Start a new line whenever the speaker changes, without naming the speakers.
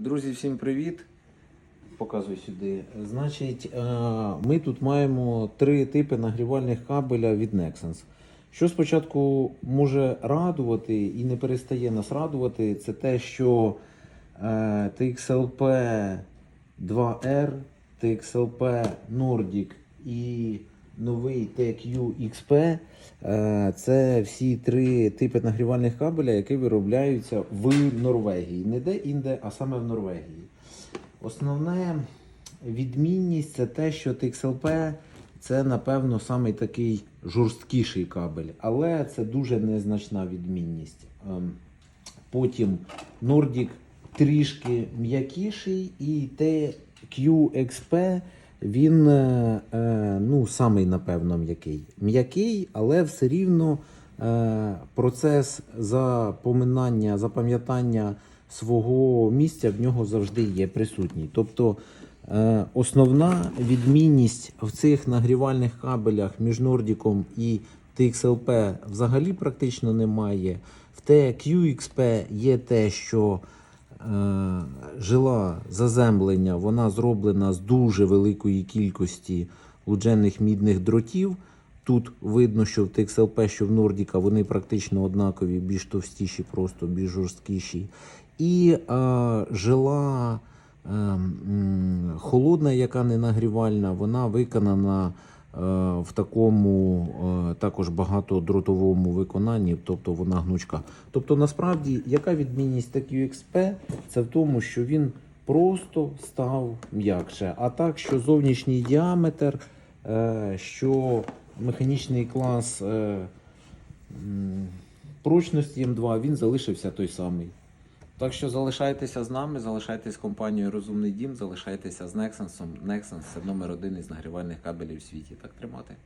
Друзі, всім привіт. Показуй сюди. Значить, е, ми тут маємо три типи нагрівальних кабеля від Nexans. Що спочатку може радувати і не перестає нас радувати, це те, що е, TXLP 2R, TXLP Nordic і новий TQ е, це всі три типи нагрівальних кабеля, які виробляються в Норвегії. Не де-інде, а саме в Норвегії. Основне відмінність це те, що TXLP це, напевно, самий такий жорсткіший кабель, але це дуже незначна відмінність. Ем, Потім Nordic трішки м'якіший, і TQXP він е, е, ну, самий, напевно, м'який. М'який, але все рівно е, процес запоминання, запам'ятання свого місця в нього завжди є присутній. Тобто основна відмінність в цих нагрівальних кабелях між Нордіком і TXLP взагалі практично немає. В TQXP є те, що жила заземлення вона зроблена з дуже великої кількості луджених мідних дротів. Тут видно, що в TXLP, що в Нордіка вони практично однакові, більш товстіші, просто більш жорсткіші. І е, жила е, холодна, яка не нагрівальна, вона виконана е, в такому е, також багатодротовому виконанні, тобто вона гнучка. Тобто, насправді, яка відмінність TQXP? Це в тому, що він просто став м'якше. А так, що зовнішній діаметр, е, що механічний клас е, прочності М2, він залишився той самий. Так що залишайтеся з нами, залишайтеся з компанією Розумний Дім, залишайтеся з Nexans. Nexens це номер один із нагрівальних кабелів в світі. Так тримати.